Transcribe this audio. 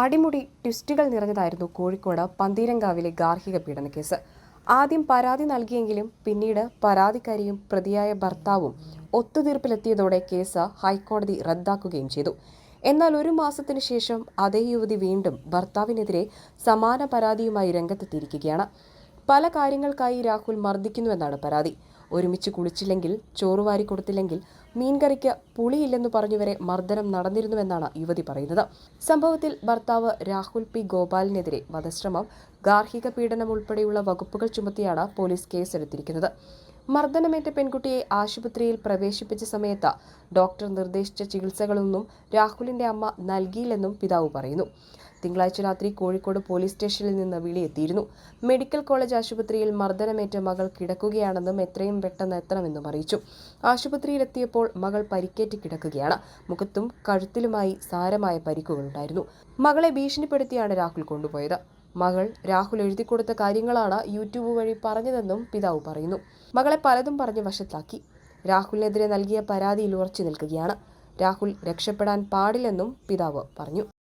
അടിമുടി ട്വിസ്റ്റുകൾ നിറഞ്ഞതായിരുന്നു കോഴിക്കോട് പന്തീരങ്കാവിലെ ഗാർഹിക പീഡന കേസ്. ആദ്യം പരാതി നൽകിയെങ്കിലും പിന്നീട് പരാതിക്കാരിയും പ്രതിയായ ഭർത്താവും ഒത്തുതീർപ്പിലെത്തിയതോടെ കേസ് ഹൈക്കോടതി റദ്ദാക്കുകയും ചെയ്തു. എന്നാൽ ഒരു മാസത്തിന് ശേഷം അതേ യുവതി വീണ്ടും ഭർത്താവിനെതിരെ സമാന പരാതിയുമായി രംഗത്തെത്തിയിരിക്കുകയാണ്. പല കാര്യങ്ങൾക്കായി രാഹുൽ മർദ്ദിക്കുന്നുവെന്നാണ് പരാതി. ഒരുമിച്ച് കുളിച്ചില്ലെങ്കിൽ ചോറ് വാരി കൊടുത്തില്ലെങ്കിൽ മീൻകറിക്ക് പുളിയില്ലെന്ന് പറഞ്ഞുവരെ മർദ്ദനം നടന്നിരുന്നുവെന്നാണ് യുവതി പറയുന്നത്. സംഭവത്തിൽ ഭർത്താവ് രാഹുൽ പി. ഗോപാലിനെതിരെ വധശ്രമം ഗാർഹിക പീഡനം ഉൾപ്പെടെയുള്ള വകുപ്പുകൾ ചുമത്തിയാണ് പോലീസ് കേസെടുത്തിരിക്കുന്നത്. മർദ്ദനമേറ്റ പെൺകുട്ടിയെ ആശുപത്രിയിൽ പ്രവേശിപ്പിച്ച സമയത്ത് ഡോക്ടർ നിർദ്ദേശിച്ച ചികിത്സകളൊന്നും രാഹുലിന്റെ അമ്മ നൽകിയില്ലെന്നും പിതാവ് പറയുന്നു. തിങ്കളാഴ്ച രാത്രി കോഴിക്കോട് പോലീസ് സ്റ്റേഷനിൽ നിന്ന് വിളിയെത്തിയിരുന്നു മെഡിക്കൽ കോളേജ് ആശുപത്രിയിൽ മർദ്ദനമേറ്റ മകൾ കിടക്കുകയാണെന്നും എത്രയും പെട്ടെന്ന് എത്തണമെന്നും അറിയിച്ചു. ആശുപത്രിയിലെത്തിയപ്പോൾ മകൾ പരിക്കേറ്റ് കിടക്കുകയാണ്. മുഖത്തും കഴുത്തിലുമായി സാരമായ പരിക്കുകളുണ്ടായിരുന്നു. മകളെ ഭീഷണിപ്പെടുത്തിയാണ് രാഹുൽ കൊണ്ടുപോയത്. മകൾ രാഹുൽ എഴുതി കൊടുത്ത കാര്യങ്ങളാണ് യൂട്യൂബ് വഴി പറഞ്ഞതെന്നും പിതാവ് പറയുന്നു. മകളെ പലതും പറഞ്ഞ് വശത്താക്കി രാഹുലിനെതിരെ നൽകിയ പരാതിയിൽ ഉറച്ചു നിൽക്കുകയാണ്. രാഹുൽ രക്ഷപ്പെടാൻ പാടില്ലെന്നും പിതാവ് പറഞ്ഞു.